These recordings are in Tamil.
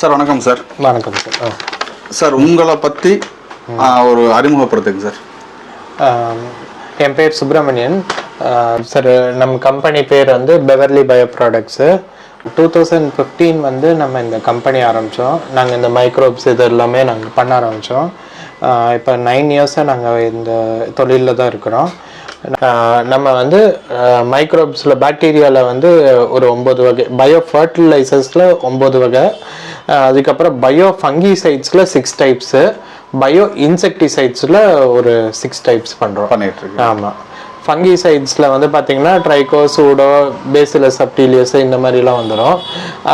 சார் வணக்கம் சார். வணக்கம் சார். சார் உங்களை பற்றி ஒரு அறிமுகப்படுத்துங்க சார். என் பேர் சுப்பிரமணியன். சார் நம்ம கம்பெனி பேர் வந்து Beverly bio products two thousand fifteen வந்து நம்ம இந்த கம்பெனி ஆரம்பித்தோம் நாங்கள் இந்த மைக்ரோப்ஸ் இது எல்லாமே நாங்கள் பண்ண ஆரம்பித்தோம் இப்போ நைன் இயர்ஸாக நாங்கள் இந்த தொழிலில் தான் இருக்கிறோம். நம்ம வந்து மைக்ரோப்ஸில் பாக்டீரியாவில் வந்து ஒரு ஒம்பது வகை பயோ ஃபர்டிலைசர்ஸில் ஒம்பது வகை அதுக்கப்புறம் பயோ ஃபங்கிசைட்ஸில் சிக்ஸ் டைப்ஸு பயோ இன்செக்டிசைட்ஸில் ஒரு சிக்ஸ் டைப்ஸ் பண்ணுறோம் பண்ணிட்டு ஆமாம் ஃபங்கிசைட்ஸில் வந்து பார்த்தீங்கன்னா ட்ரைகோ சூடோ பேசிலஸ் சப்டீலியஸ் இந்த மாதிரிலாம் வந்துடும்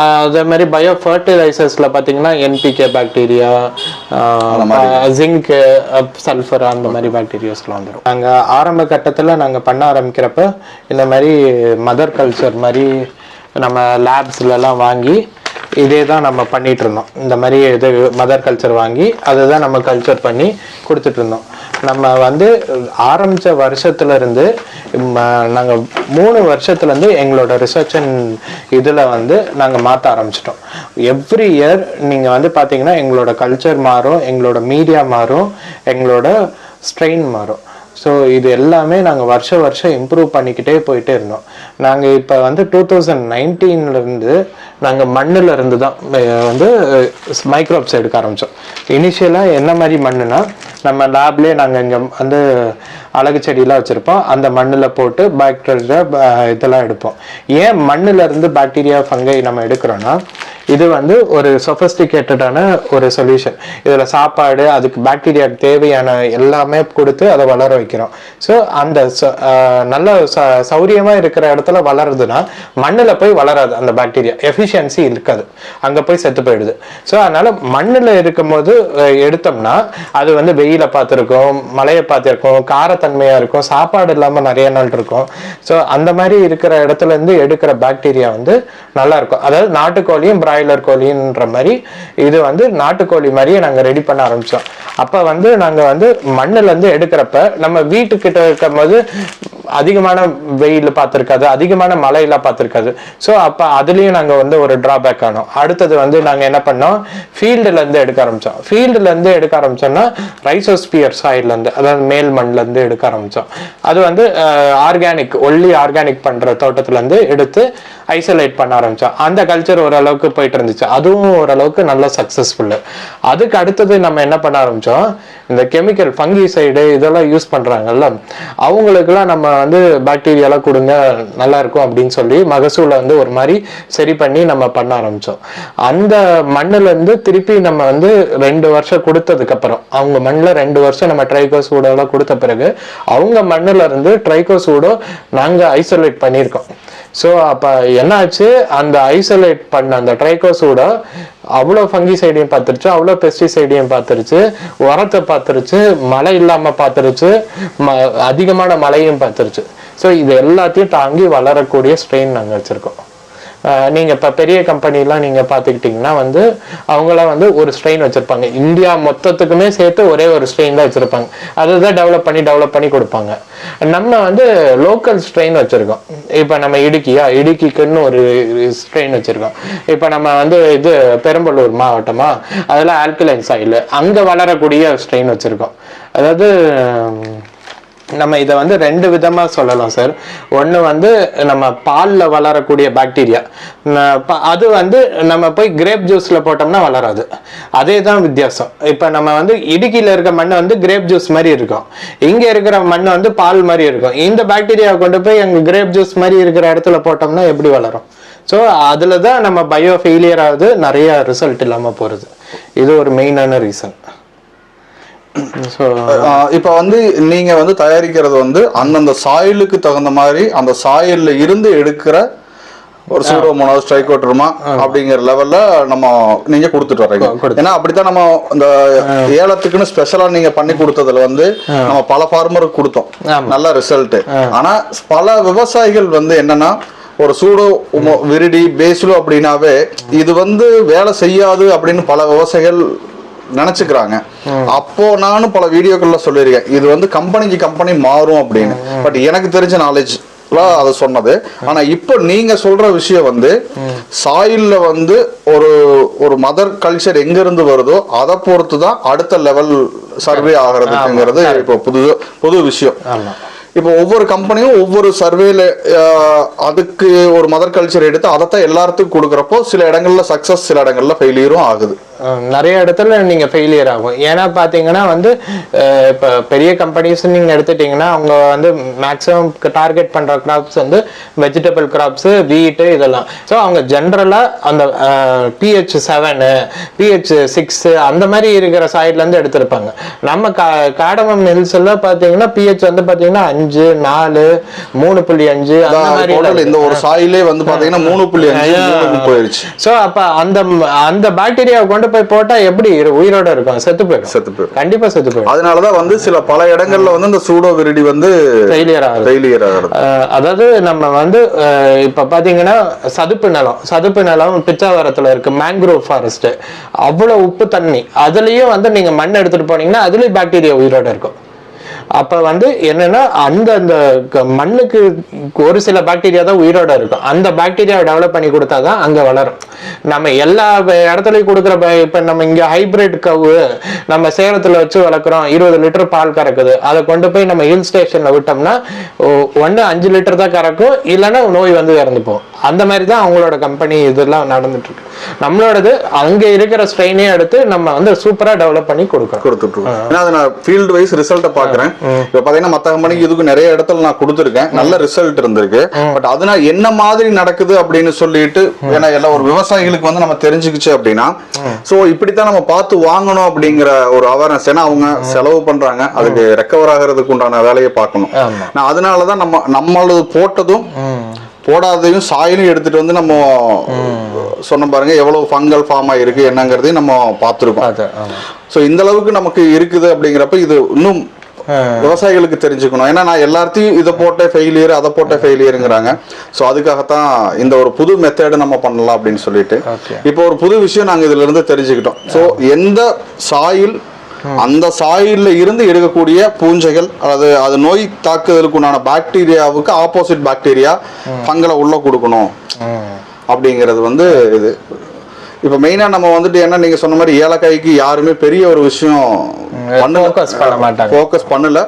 அதே மாதிரி பயோ ஃபர்டிலைசர்ஸில் பார்த்தீங்கன்னா என்பிகே பாக்டீரியா ஜிங்க் சல்ஃபர் அந்த மாதிரி பாக்டீரியாஸ்லாம் வந்துடும் நாங்கள் ஆரம்ப கட்டத்தில் நாங்கள் பண்ண ஆரம்பிக்கிறப்ப இந்த மாதிரி மதர் கல்ச்சர் மாதிரி நம்ம லேப்ஸ்லலாம் வாங்கி இதே தான் நம்ம பண்ணிட்டு இருந்தோம் இந்த மாதிரி இது மதர் கல்ச்சர் வாங்கி அதை தான் நம்ம கல்ச்சர் பண்ணி கொடுத்துட்டு இருந்தோம் நம்ம வந்து ஆரம்பித்த வருஷத்துலேருந்து நாங்கள் மூணு வருஷத்துலேருந்து எங்களோட ரிசர்ச் அண்ட் இதில் வந்து நாங்கள் மாற்ற ஆரம்பிச்சிட்டோம். எவ்ரி இயர் நீங்கள் வந்து பார்த்தீங்கன்னா எங்களோட கல்ச்சர் மாறும் எங்களோட மீடியா மாறும் எங்களோட ஸ்ட்ரெயின் மாறும். ஸோ இது எல்லாமே நாங்கள் வருஷ வருஷம் இம்ப்ரூவ் பண்ணிக்கிட்டே போயிட்டே இருந்தோம். நாங்கள் இப்போ வந்து டூ தௌசண்ட் நைன்டீன்லேருந்து நாங்கள் மண்ணில் இருந்து தான் வந்து மைக்ரோப்ஸ் எடுக்க ஆரம்பித்தோம் இனிஷியலாக என்ன மாதிரி மண்ணுனா நம்ம லேப்லேயே நாங்கள் இங்கே வந்து அழகு செடியெலாம் வச்சுருப்போம். அந்த மண்ணில் போட்டு பாக்டீரியா இதெல்லாம் எடுப்போம். ஏன் மண்ணுல இருந்து பாக்டீரியா ஃபங்கை நம்ம எடுக்கிறோன்னா இது வந்து ஒரு சொஃபஸ்டிகேட்டடான ஒரு சொல்யூஷன் இதில் சாப்பாடு அதுக்கு பாக்டீரியாவுக்கு தேவையான எல்லாமே கொடுத்து அதை வளர வைக்கிறோம். ஸோ அந்த ச- நல்ல ச சௌரியமாக இருக்கிற இடத்துல வளருதுன்னா மண்ணில் போய் வளராது அந்த பாக்டீரியா எஃபிஷியன்சி இருக்காது. அங்கே போய் செத்து போயிடுது. ஸோ அதனால மண்ணில் இருக்கும்போது எடுத்தோம்னா அது வந்து வெயிலை பார்த்துருக்கோம் மழையை பார்த்துருக்கோம் காரத்தை காரத்தன்மையாக இருக்கும். சாப்பாடு இல்லாமல் நிறைய நாள் இருக்கும். ஸோ அந்த மாதிரி இருக்கிற இடத்துல இருந்து எடுக்கிற பாக்டீரியா வந்து நல்லா இருக்கும். அதாவது நாட்டுக்கோழியும் பிராய்லர் கோழின்ற மாதிரி இது வந்து நாட்டுக்கோழி மாதிரியே நாங்கள் ரெடி பண்ண ஆரம்பித்தோம் அப்போ வந்து நாங்கள் வந்து மண்ணுலேருந்து எடுக்கிறப்ப நம்ம வீட்டுக்கிட்ட இருக்கும் போது அதிகமான வெயில் பார்த்துருக்காது அதிகமான மழையெல்லாம் பார்த்துருக்காது. ஸோ அப்போ அதுலேயும் நாங்கள் வந்து ஒரு டிராபேக் ஆனோம். அடுத்தது வந்து நாங்கள் என்ன பண்ணோம்? ஃபீல்டுலேருந்து எடுக்க ஆரம்பித்தோம் ஃபீல்டுலேருந்து எடுக்க ஆரம்பித்தோம்னா ரைசோஸ்பியர் சாயிலேருந்து அதாவது மேல் மண்லேருந்து எடுக்க ஆரம்பித்தோம் அது வந்து ஆர்கானிக் ஒல்லி ஆர்கானிக் பண்ணுற தோட்டத்துலேருந்து எடுத்து ஐசோலேட் பண்ண ஆரம்பித்தோம் அந்த கல்ச்சர் ஓரளவுக்கு போயிட்டு இருந்துச்சு. அதுவும் ஓரளவுக்கு நல்ல சக்ஸஸ்ஃபுல்லு அதுக்கு அடுத்தது நம்ம என்ன பண்ண ஆரம்பித்தோம் இந்த கெமிக்கல் ஃபங்கி சைடு இதெல்லாம் யூஸ் பண்ணுறாங்கல்ல அவங்களுக்குலாம் நம்ம வந்து பாக்டீரியாலாம் கொடுங்க நல்லா இருக்கும் அப்படின்னு சொல்லி மகசூலை வந்து ஒரு மாதிரி சரி பண்ணி நம்ம பண்ண ஆரம்பித்தோம் அந்த மண்ணுல இருந்து திருப்பி நம்ம வந்து ரெண்டு வருஷம் கொடுத்ததுக்கு அப்புறம் அவங்க மண்ணில் ரெண்டு வருஷம் நம்ம ட்ரைகோசூடோலாம் கொடுத்த பிறகு அவங்க மண்ணுல இருந்து ட்ரைகோசூடோ நாங்கள் ஐசோலேட் பண்ணியிருக்கோம். ஸோ அப்போ என்னாச்சு? அந்த ஐசோலேட் பண்ண அந்த ட்ரைகோஸோட அவ்வளோ ஃபங்கிசைடையும் பார்த்துருச்சு அவ்வளோ பெஸ்டிசைடையும் பார்த்துருச்சு உரத்தை பார்த்துருச்சு மழை இல்லாமல் பார்த்துருச்சு ம அதிகமான மழையும் பார்த்துருச்சு. ஸோ இது எல்லாத்தையும் தாங்கி வளரக்கூடிய ஸ்ட்ரெயின் நாங்கள் வச்சுருக்கோம். நீங்கள் இப்போ பெரிய கம்பெனிலாம் நீங்கள் பார்த்துக்கிட்டிங்கன்னா வந்து அவங்களாம் வந்து ஒரு ஸ்ட்ரெயின் வச்சுருப்பாங்க. இந்தியா மொத்தத்துக்குமே சேர்த்து ஒரே ஒரு ஸ்ட்ரெயின் தான் வச்சுருப்பாங்க. அதை தான் டெவலப் பண்ணி டெவலப் பண்ணி கொடுப்பாங்க. நம்ம வந்து லோக்கல் ஸ்ட்ரெயின் வச்சுருக்கோம். இப்போ நம்ம இடுக்கியா? இடுக்கிக்குன்னு ஒரு ஸ்ட்ரெயின் வச்சுருக்கோம். இப்போ நம்ம வந்து இது பெரம்பலூர் மாவட்டமா? அதில் ஆல்கலைன் சாயில் அங்கே வளரக்கூடிய ஸ்ட்ரெயின் வச்சுருக்கோம். அதாவது நம்ம இதை வந்து ரெண்டு விதமாக சொல்லலாம் சார் ஒன்று வந்து நம்ம பாலில் வளரக்கூடிய பாக்டீரியா அது வந்து நம்ம போய் கிரேப் ஜூஸில் போட்டோம்னா வளராது. அதே தான் வித்தியாசம். இப்போ நம்ம வந்து இடுக்கியில் இருக்க மண் வந்து கிரேப் ஜூஸ் மாதிரி இருக்கும். இங்கே இருக்கிற மண் வந்து பால் மாதிரி இருக்கும். இந்த பாக்டீரியாவை கொண்டு போய் எங்கள் கிரேப் ஜூஸ் மாதிரி இருக்கிற இடத்துல போட்டோம்னா எப்படி வளரும்? ஸோ அதில் தான் நம்ம பயோ ஃபெயிலியர் ஆகுது நிறைய ரிசல்ட் இல்லாமல் போகிறது இது ஒரு மெயினான ரீசன் இப்போ வந்து நீங்க வந்து தயாரிக்கிறது வந்து அந்தந்த சாயிலுக்கு தகுந்த மாதிரி அந்த சாயல்ல இருந்து எடுக்கிற ஒரு சூடோமோனாஸ் ட்ரைகோட்ருமா அப்படிங்கிற லெவல்ல நம்ம நீங்க கொடுத்துட்டு கொடுத்து- ஏன்னா அப்படித்தான் நம்ம இந்த ஏலத்துக்குன்னு ஸ்பெஷலா நீங்க பண்ணி கொடுத்ததுல வந்து நம்ம பல ஃபார்மருக்கு கொடுத்தோம். நல்ல ரிசல்ட் ஆனா பல விவசாயிகள் வந்து என்னன்னா ஒரு சூடோ விரிடி பேசிலோ அப்படின்னாவே இது வந்து வேலை செய்யாது அப்படின்னு பல விவசாயிகள் நினைச்சுக்கிறாங்க. அப்போ நானும் பல வீடியோக்கள்ல சொல்லியிருக்கேன். இது வந்து கம்பெனிக்கு கம்பெனி மாறும் அப்படின்னு. பட் எனக்கு தெரிஞ்ச நாலேஜ் அது சொன்னது. ஆனா இப்போ நீங்க சொல்ற விஷயம் வந்து சாயில்ல வந்து ஒரு ஒரு மதர் கல்ச்சர் எங்க இருந்து வருதோ அதை பொறுத்து தான் அடுத்த லெவல் சர்வே ஆகிறதுங்கிறது இப்போ புது புது விஷயம். இப்போ ஒவ்வொரு கம்பெனியும் ஒவ்வொரு சர்வேல அதுக்கு ஒரு மதர் கல்ச்சர் எடுத்து அதைத்தான் எல்லாத்துக்கும் கொடுக்குறப்போ சில இடங்கள்ல சக்சஸ் சில இடங்கள்ல ஃபெயிலியரும் ஆகுது. நிறைய இடத்துல நீங்க ஃபெயிலியர் ஆகும். ஏன்னா பாத்தீங்கன்னா வந்து இப்ப பெரிய கம்பெனிஸ் நீங்க எடுத்துட்டீங்கன்னா அவங்க வந்து மேக்ஸிமம் டார்கெட் பண்ற கிராப்ஸ் வந்து வெஜிடபிள் கிராப்ஸ் வீட் இதெல்லாம். ஸோ அவங்க ஜென்ரலா அந்த பிஹெச் செவனு பிஹெச் சிக்ஸ் அந்த மாதிரி இருக்கிற சைட்ல இருந்து எடுத்திருப்பாங்க. நம்ம கா காடமம் ஹில்ஸ் எல்லாம் பாத்தீங்கன்னா பிஹெச் வந்து பாத்தீங்கன்னா அஞ்சு நாலு மூணு புள்ளி அஞ்சு அந்த மாதிரி இந்த ஒரு சாயிலே வந்து பாத்தீங்கன்னா மூணு புள்ளி அஞ்சு மூணுக்கு போயிருச்சு சோ அப்ப அந்த அந்த பாக்டீரியாவை கொண்டு போய் போட்டா எப்படி உயிரோட இருக்கும்? செத்து போயிடும். செத்து போயிடும். கண்டிப்பா செத்து போயிடும். அதனாலதான் வந்து சில பல இடங்கள்ல வந்து இந்த சூடோ விரிடி வந்து ஃபெயிலியர் ஆகுது. ஃபெயிலியர் அதாவது நம்ம வந்து இப்ப பாத்தீங்கன்னா சதுப்பு நிலம் சதுப்பு நிலம் பிச்சாவரத்துல இருக்கு மேங்க்ரோவ் ஃபாரஸ்ட் அவ்வளவு உப்பு தண்ணி. அதுலயும் வந்து நீங்க மண் எடுத்துட்டு போனீங்கன்னா அதுலயும் பாக்டீரியா உயிரோட இருக்கும். அப்போ வந்து என்னென்னா அந்த அந்த க- மண்ணுக்கு ஒரு சில பாக்டீரியா தான் உயிரோட இருக்கும். அந்த பாக்டீரியாவை டெவலப் பண்ணி கொடுத்தா தான் அங்கே வளரும். நம்ம எல்லா இடத்துலையும் கொடுக்குற ப- நம்ம இங்கே ஹைபிரிட் கவு நம்ம சேலத்தில் வச்சு வளர்க்குறோம். இருபது லிட்டர் பால் கறக்குது. அதை கொண்டு போய் நம்ம ஹில் ஸ்டேஷனில் விட்டோம்னா ஒ- அஞ்சு லிட்டர் தான் கறக்கும். இல்லைன்னா நோய் வந்து இறந்துப்போம் அந்த மாதிரி தான் அவங்களோட கம்பெனி இதெல்லாம் நடந்துட்டு இருக்கு நம்மளோடது அங்க இருக்கிற ஸ்ட்ரெயினே எடுத்து நம்ம வந்து சூப்பரா டெவலப் பண்ணி கொடுக்குறோம். கொடுத்துட்டு இருக்கோம். ஏன்னா அது நான் ஃபீல்டு வைஸ் ரிசல்ட்டை பாக்குறேன் இப்ப பாத்தீங்கன்னா மத்த கம்பெனிக்கு இதுக்கு நிறைய இடத்துல நான் கொடுத்துருக்கேன். நல்ல ரிசல்ட் இருந்திருக்கு. பட் அதனால என்ன மாதிரி நடக்குது அப்படின்னு சொல்லிட்டு ஏன்னா எல்லா ஒரு விவசாயிகளுக்கு வந்து நம்ம தெரிஞ்சுக்கிச்சு அப்படின்னா சோ இப்படித்தான் நம்ம பார்த்து வாங்கணும் அப்படிங்கிற ஒரு அவேர்னஸ் ஏன்னா அவங்க செலவு பண்றாங்க. அதுக்கு ரெக்கவர் ஆகிறதுக்கு உண்டான வேலையை பார்க்கணும். நான் அதனாலதான் நம்ம நம்மளது போட்டதும் போடாதையும் சாயிலும் எடுத்துட்டு வந்து நம்ம சொன்ன பாருங்க எவ்வளவு ஃபங்கல் ஃபார்ம் ஆயிருக்கு என்னங்கிறதையும் நம்ம பார்த்துருக்கோம். ஸோ இந்த அளவுக்கு நமக்கு இருக்குது அப்படிங்கிறப்ப இது இன்னும் விவசாயிகளுக்கு தெரிஞ்சுக்கணும். ஏன்னா நான் எல்லாத்தையும் இதை போட்ட ஃபெயிலியர் அதை போட்ட ஃபெயிலியருங்கிறாங்க ஸோ அதுக்காகத்தான் இந்த ஒரு புது மெத்தேடு நம்ம பண்ணலாம் அப்படின்னு சொல்லிட்டு. இப்போ ஒரு புது விஷயம் நாங்கள் இதுல இருந்து தெரிஞ்சுக்கிட்டோம். ஸோ எந்த சாயில் அந்த சாயில்ல இருந்து எடுக்கக்கூடிய பூஞ்சைகள் அதாவது அது நோய் தாக்குதலுக்கு உண்டான பாக்டீரியாவுக்கு ஆப்போசிட் பாக்டீரியா ஃபங்கலை உள்ள கொடுக்கணும். அப்படிங்கிறது வந்து இது. இப்போ மெயினாக நம்ம வந்துட்டு என்ன நீங்கள் சொன்ன மாதிரி ஏலக்காய்க்கு யாருமே பெரிய ஒரு விஷயம் பண்ணல. ஃபோக்கஸ் பண்ணல.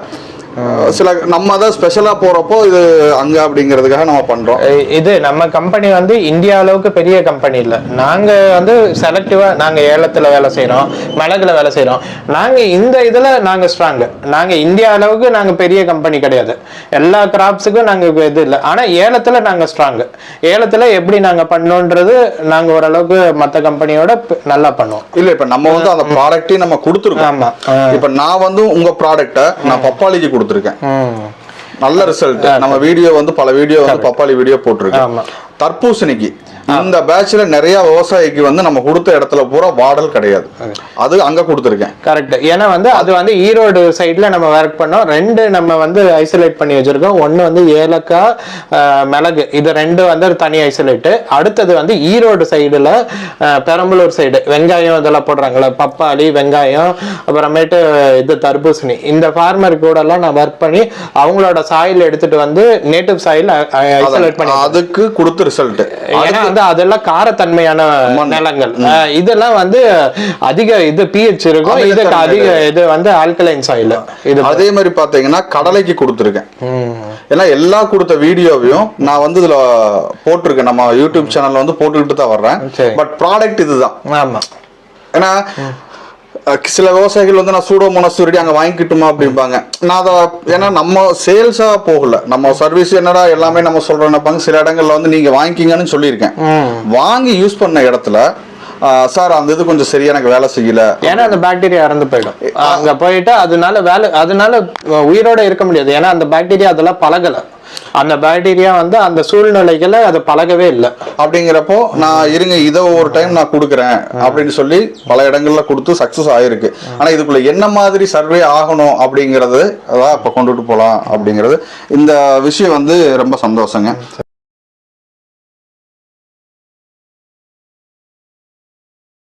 சில நம்ம தான் ஸ்பெஷலாக போகிறப்போ இது அங்கே அப்படிங்கிறதுக்காக நம்ம பண்ணுறோம் இ- இது நம்ம கம்பெனி வந்து இந்தியா அளவுக்கு பெரிய கம்பெனி இல்ல. நாங்க வந்து செலக்டிவா நாங்க ஏலத்துல வேலை செய்றோம் மிளகுல வேலை செய்றோம். நாங்க இந்த இதுல நாங்க ஸ்ட்ராங் நாங்க இந்தியா அளவுக்கு நாங்க பெரிய கம்பெனி கிடையாது. எல்லா கிராப்ஸுக்கும் நாங்க இது இல்லை. ஆனா ஏலத்துல நாங்க ஸ்ட்ராங் ஏலத்துல எப்படி நாங்க பண்ணோன்றது நாங்க ஓரளவுக்கு மத்த கம்பெனியோட நல்லா பண்ணுவோம். இல்லை இப்போ நம்ம வந்து அந்த ப்ராடக்ட்டையும் நம்ம கொடுத்துருக்கோம். ஆமா இப்போ நான் வந்து உங்க ப்ராடக்ட்டை நான் பப்பாளிக்கு கொடுத்துருக்கேன். நல்ல ரிசல்ட் நம்ம வீடியோ வந்து பல வீடியோ வந்து பப்பாளி வீடியோ போட்டிருக்கேன் தர்பூசணிக்கு. இந்த பேட்ச்ல நிறைய விவசாயிக்கு வந்து நம்ம கொடுத்த இடத்துல பூரா வாடல் கிடையாது. அது அங்க கொடுத்துருக்கேன். கரெக்ட் ஏன்னா வந்து அது வந்து ஈரோடு சைடுல நம்ம ஒர்க் பண்ணோம். ரெண்டு நம்ம வந்து ஐசோலேட் பண்ணி வச்சிருக்கோம். ஒன்னு வந்து ஏலக்காய் மிளகு. இது ரெண்டு வந்து தனி ஐசோலேட் அடுத்தது வந்து ஈரோடு சைடுல பெரம்பலூர் சைடு வெங்காயம் இதெல்லாம் போடுறாங்களா பப்பாளி வெங்காயம் அப்புறமேட்டு இது தர்பூசணி. இந்த ஃபார்மர் கூட எல்லாம் நான் ஒர்க் பண்ணி அவங்களோட சாயில் எடுத்துட்டு வந்து நேட்டிவ் சாயில் ஐசோலேட் பண்ணி அதுக்கு கொடுத்த ரிசல்ட் வந்து அதெல்லாம் காரத்தன்மையான நிலங்கள். இதெல்லாம் வந்து அதிக இது பிஹெச் இருக்கும். இதுக்கு அதிக இது வந்து ஆல்கலைன் சாயில் இது அதே மாதிரி பாத்தீங்கன்னா கடலைக்கு கொடுத்துருக்கேன். ஏன்னா எல்லா கொடுத்த வீடியோவையும் நான் வந்து இதுல போட்டிருக்கேன். நம்ம யூடியூப் சேனல்ல வந்து போட்டுக்கிட்டு தான் வர்றேன். பட் ப்ராடக்ட் இதுதான். ஆமா. ஏன்னா சில விவசாயிகள் வந்து நான் சூடோ மொனசூரிடி அங்க வாங்கிக்கிட்டுமா? அப்படிம்பாங்க. நான் அதை ஏன்னா நம்ம சேல்ஸா போகல. நம்ம சர்வீஸ் என்னடா எல்லாமே நம்ம சொல்றோம் நினைப்பாங்க சில இடங்கள்ல வந்து நீங்க வாங்கிக்கிங்கன்னு சொல்லியிருக்கேன். வாங்கி யூஸ் பண்ண இடத்துல சார் அந்த இது கொஞ்சம் சரியா எனக்கு வேலை செய்யல. ஏன்னா அந்த பாக்டீரியா இறந்து போயிடும். அங்க போயிட்டு அதனால வேலை அதனால உயிரோட இருக்க முடியாது. ஏன்னா அந்த பாக்டீரியா அதெல்லாம் பழகல. அந்த பாக்டீரியா வந்து அந்த சூழ்நிலைகளை அது பழகவே இல்லை. அப்படிங்கிறப்போ நான் இருங்க இதை ஒரு டைம் நான் கொடுக்குறேன் அப்படின்னு சொல்லி பல இடங்கள்ல கொடுத்து சக்சஸ் ஆயிருக்கு. ஆனா இதுக்குள்ள என்ன மாதிரி சர்வே ஆகணும் அப்படிங்கறது அதான் இப்ப கொண்டுட்டு போலாம் அப்படிங்கிறது. இந்த விஷயம் வந்து ரொம்ப சந்தோஷங்க.